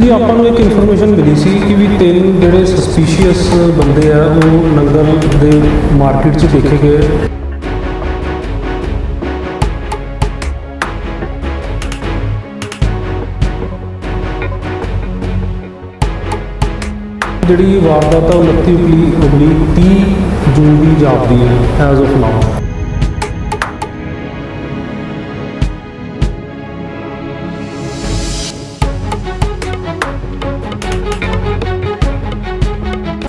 ਜੀ, ਆਪਾਂ ਨੂੰ ਇੱਕ ਇਨਫੋਰਮੇਸ਼ਨ ਮਿਲੀ ਸੀ ਕਿ ਵੀ ਤਿੰਨ ਜਿਹੜੇ ਸਸਪੀਸ਼ੀਅਸ ਬੰਦੇ ਆ, ਉਹ ਨੰਗਲ ਦੇ ਮਾਰਕੀਟ 'ਚ ਦੇਖੇ ਗਏ। ਜਿਹੜੀ ਵਾਰਦਾਤ ਆ ਉਹ 29 ਉਬਲੀ 30 ਜੂਨ ਦੀ ਜਾਪਦੀ ਹੈ ਐਜ਼ ਆਫ ਨਾਓ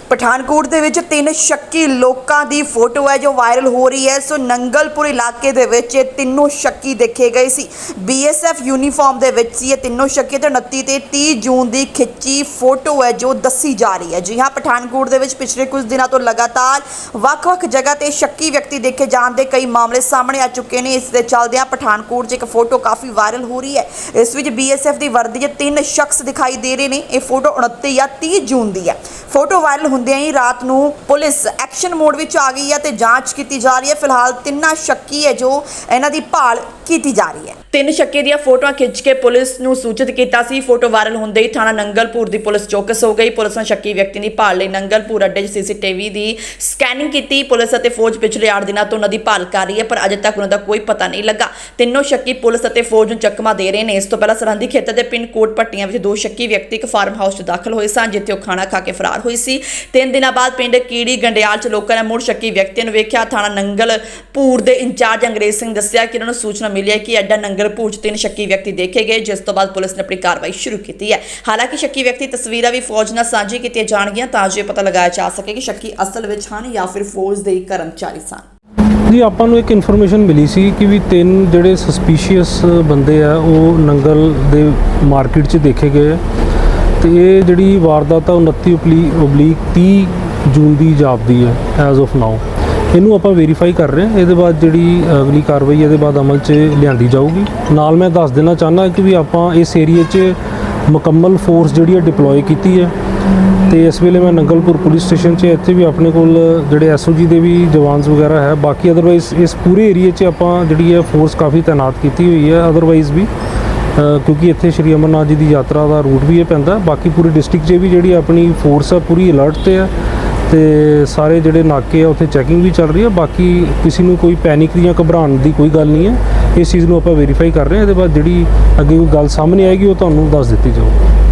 ਪਠਾਨਕੋਟ ਦੇ ਵਿੱਚ ਤਿੰਨ ਸ਼ੱਕੀ ਲੋਕਾਂ ਦੀ ਫੋਟੋ ਹੈ ਜੋ ਵਾਇਰਲ ਹੋ ਰਹੀ ਹੈ। ਸੋ ਨੰਗਲਪੁਰ ਇਲਾਕੇ ਦੇ ਵਿੱਚ ਇਹ ਤਿੰਨੋਂ ਸ਼ੱਕੀ ਦੇਖੇ ਗਏ ਸੀ। ਬੀਐਸਐਫ ਯੂਨੀਫਾਰਮ ਦੇ ਵਿੱਚ ਸੀ ਇਹ ਤਿੰਨੋਂ ਸ਼ੱਕੀ ਤੇ 29 ਤੇ 30 ਜੂਨ ਦੀ ਖਿੱਚੀ ਫੋਟੋ ਹੈ ਜੋ ਦੱਸੀ ਜਾ ਰਹੀ ਹੈ। ਜੀ ਹਾਂ, ਪਠਾਨਕੋਟ ਦੇ ਵਿੱਚ ਪਿਛਲੇ ਕੁਝ ਦਿਨਾਂ ਤੋਂ ਲਗਾਤਾਰ ਵੱਖ-ਵੱਖ ਜਗ੍ਹਾ ਤੇ ਸ਼ੱਕੀ ਵਿਅਕਤੀ ਦੇਖੇ ਜਾਣ ਦੇ ਕਈ ਮਾਮਲੇ ਸਾਹਮਣੇ ਆ ਚੁੱਕੇ ਨੇ। ਇਸ ਦੇ ਚੱਲਦਿਆਂ ਪਠਾਨਕੋਟ 'ਚ ਇੱਕ ਫੋਟੋ ਕਾਫੀ ਵਾਇਰਲ ਹੋ ਰਹੀ ਹੈ। ਇਸ ਵਿੱਚ ਬੀਐਸਐਫ ਦੀ ਵਰਦੀ 'ਚ ਤਿੰਨ ਸ਼ਖਸ ਦਿਖਾਈ ਦੇ ਰਹੇ ਨੇ। ਇਹ ਫੋਟੋ 29 ਜਾਂ 30 ਜੂਨ ਦੀ ਹੈ। ਫੋਟੋ ਵਾਇਰਲ ਹੁੰਦਿਆਂ ਹੀ ਰਾਤ ਨੂੰ ਪੁਲਿਸ ਐਕਸ਼ਨ ਮੋਡ ਵਿੱਚ ਆ ਗਈ ਹੈ ਤੇ ਜਾਂਚ ਕੀਤੀ ਜਾ ਰਹੀ ਹੈ। ਫਿਲਹਾਲ ਤਿੰਨਾਂ ਸ਼ੱਕੀ ਹੈ ਜੋ ਇਹਨਾਂ ਦੀ ਭਾਲ ਕੀਤੀ ਜਾ ਰਹੀ ਹੈ। ਤਿੰਨ ਸ਼ੱਕੀ ਦੀਆਂ ਫੋਟੋਆਂ ਖਿੱਚ ਕੇ ਪੁਲਿਸ ਨੂੰ ਸੂਚਿਤ ਕੀਤਾ ਸੀ। ਫੋਟੋ ਵਾਇਰਲ ਹੁੰਦੇ ਹੀ ਥਾਣਾ ਨੰਗਲਪੁਰ ਦੀ ਪੁਲਿਸ ਚੌਕਸ ਹੋ ਗਈ। ਪੁਲਿਸ ਨੇ ਸ਼ੱਕੀ ਵਿਅਕਤੀ ਦੀ ਭਾਲ ਲਈ ਨੰਗਲਪੁਰ ਅੱਡੇ 'ਚ ਸੀਸੀਟੀਵੀ ਦੀ ਸਕੈਨਿੰਗ ਕੀਤੀ। ਪੁਲਿਸ ਅਤੇ ਫੌਜ ਪਿਛਲੇ 8 ਦਿਨਾਂ ਤੋਂ ਉਹਨਾਂ ਦੀ ਭਾਲ ਕਰ ਰਹੀ ਹੈ, ਪਰ ਅਜੇ ਤੱਕ ਉਹਨਾਂ ਦਾ ਕੋਈ ਪਤਾ ਨਹੀਂ ਲੱਗਾ। ਤਿੰਨੋਂ ਸ਼ੱਕੀ ਪੁਲਿਸ ਅਤੇ ਫੌਜ ਨੂੰ ਚੱਕਮਾ ਦੇ ਰਹੇ ਨੇ। ਇਸ ਤੋਂ ਪਹਿਲਾਂ ਸਰਹੰਦੀ ਖੇਤਰ ਦੇ ਪਿੰਡ ਕੋਟ ਪੱਟੀਆਂ ਵਿੱਚ ਦੋ ਸ਼ੱਕੀ ਵਿਅਕਤੀ ਇੱਕ ਫਾਰਮ ਹਾਊਸ 'ਚ ਦਾਖਲ ਹੋਏ ਸਨ, ਜਿੱਥੇ ਉਹ ਖਾਣਾ ਖਾ ਕੇ ਫਰਾਰ ਹੋਈ ਸੀ। ਤਿੰਨ ਦਿਨਾਂ ਬਾਅਦ ਪਿੰਡ ਕੀੜੀ ਗੰਡਿਆਲ 'ਚ ਲੋਕਾਂ ਨੇ ਮੁੜ ਸ਼ੱਕੀ ਵਿਅਕਤੀ ਨੂੰ ਵੇਖਿਆ। ਥਾਣਾ ਨੰਗਲਪੁਰ ਦੇ ਇੰਚਾਰਜ ਅੰਗਰੇਜ਼ ਸਿੰਘ ਦੱਸਿਆ ਕਿ ਉਹਨਾਂ ਨੂੰ ਸੂਚਨਾ ਮਿਲੀ ਹੈ ਕਿ ਅੱਡਾ ਨੰਗਲ ਨੰਗਲਪੁਰ 'ਚ ਤਿੰਨ ਸ਼ੱਕੀ ਵਿਅਕਤੀ ਦੇਖੇ ਗਏ, ਜਿਸ ਤੋਂ ਬਾਅਦ ਪੁਲਿਸ ਨੇ ਆਪਣੀ ਕਾਰਵਾਈ ਸ਼ੁਰੂ ਕੀਤੀ ਹੈ। ਹਾਲਾਂਕਿ ਸ਼ੱਕੀ ਵਿਅਕਤੀ ਤਸਵੀਰਾਂ ਵੀ ਫੌਜ ਨਾਲ ਸਾਂਝੀ ਕੀਤੀਆਂ ਜਾਣਗੀਆਂ, ਤਾਂ ਜੋ ਪਤਾ ਲਗਾਇਆ ਜਾ ਸਕੇ ਕਿ ਸ਼ੱਕੀ ਅਸਲ ਵਿੱਚ ਹਨ ਜਾਂ ਫਿਰ ਫੌਜ ਦੇ ਹੀ ਕਰਮਚਾਰੀ ਸਨ। ਜੀ, ਆਪਾਂ ਨੂੰ ਇੱਕ ਇਨਫੋਰਮੇਸ਼ਨ ਮਿਲੀ ਸੀ ਕਿ ਵੀ ਤਿੰਨ ਜਿਹੜੇ ਸਸਪੀਸ਼ੀਅਸ ਬੰਦੇ ਆ, ਉਹ ਨੰਗਲ ਦੇ ਮਾਰਕੀਟ 'ਚ ਦੇਖੇ ਗਏ ਤੇ ਇਹ ਜਿਹੜੀ ਵਾਰਦਾਤ ਆ, ਉਹ 29 ਉਬਲੀਕ 30 ਜੂਨ ਦੀ ਜਾਪਦੀ ਹੈ ਐਜ਼ ਆਫ ਨਾਓ ਇਹਨੂੰ ਆਪਾਂ ਵੈਰੀਫਾਈ ਕਰ ਰਹੇ ਹਾਂ। ਇਹਦੇ ਬਾਅਦ ਜਿਹੜੀ ਅਗਲੀ ਕਾਰਵਾਈ ਇਹਦੇ ਬਾਅਦ ਅਮਲ 'ਚ ਲਿਆਂਦੀ ਜਾਊਗੀ। ਨਾਲ ਮੈਂ ਦੱਸ ਦੇਣਾ ਚਾਹੁੰਦਾ ਕਿ ਵੀ ਆਪਾਂ ਇਸ ਏਰੀਏ 'ਚ ਮੁਕੰਮਲ ਫੋਰਸ ਜਿਹੜੀ ਹੈ ਡਿਪਲੋਏ ਕੀਤੀ ਹੈ। ਤੇ ਇਸ ਵੇਲੇ ਮੈਂ ਨੰਗਲਪੁਰ ਪੁਲਿਸ ਸਟੇਸ਼ਨ 'ਚ ਇੱਥੇ ਵੀ ਆਪਣੇ ਕੋਲ ਜਿਹੜੇ ਐਸਓਜੀ ਦੇ ਵੀ ਜਵਾਨਸ ਵਗੈਰਾ ਹੈ। ਬਾਕੀ ਅਦਰਵਾਈਜ਼ ਇਸ ਪੂਰੇ ਏਰੀਏ 'ਚ ਆਪਾਂ ਜਿਹੜੀ ਹੈ ਫੋਰਸ ਕਾਫੀ ਤਾਇਨਾਤ ਕੀਤੀ ਹੋਈ ਹੈ। ਅਦਰਵਾਈਜ਼ ਵੀ ਕਿਉਂਕਿ ਇੱਥੇ ਸ਼੍ਰੀ ਅਮਰਨਾਥ ਜੀ ਦੀ ਯਾਤਰਾ ਦਾ ਰੂਟ ਵੀ ਇਹ ਪੈਂਦਾ। ਬਾਕੀ ਪੂਰੀ ਡਿਸਟ੍ਰਿਕਟ 'ਚ ਵੀ ਜਿਹੜੀ ਆਪਣੀ ਫੋਰਸ ਆ ਪੂਰੀ ਅਲਰਟ ਤੇ ਆ ਤੇ ਸਾਰੇ ਜਿਹੜੇ ਨਾਕੇ ਆ, ਉੱਥੇ ਚੈਕਿੰਗ ਵੀ ਚੱਲ ਰਹੀ ਹੈ ਬਾਕੀ ਕਿਸੇ ਨੂੰ ਕੋਈ ਪੈਨਿਕ ਜਾਂ ਘਬਰਾਉਣ ਦੀ ਕੋਈ ਗੱਲ ਨਹੀਂ ਹੈ ਇਸ ਚੀਜ਼ ਨੂੰ ਆਪਾਂ ਵੈਰੀਫਾਈ ਕਰ ਰਹੇ ਹਾਂ ਇਹਦੇ ਬਾਅਦ ਜਿਹੜੀ ਅੱਗੇ ਕੋਈ ਗੱਲ ਸਾਹਮਣੇ ਆਏਗੀ, ਉਹ ਤੁਹਾਨੂੰ ਦੱਸ ਦਿੱਤੀ ਜਾਊਗੀ।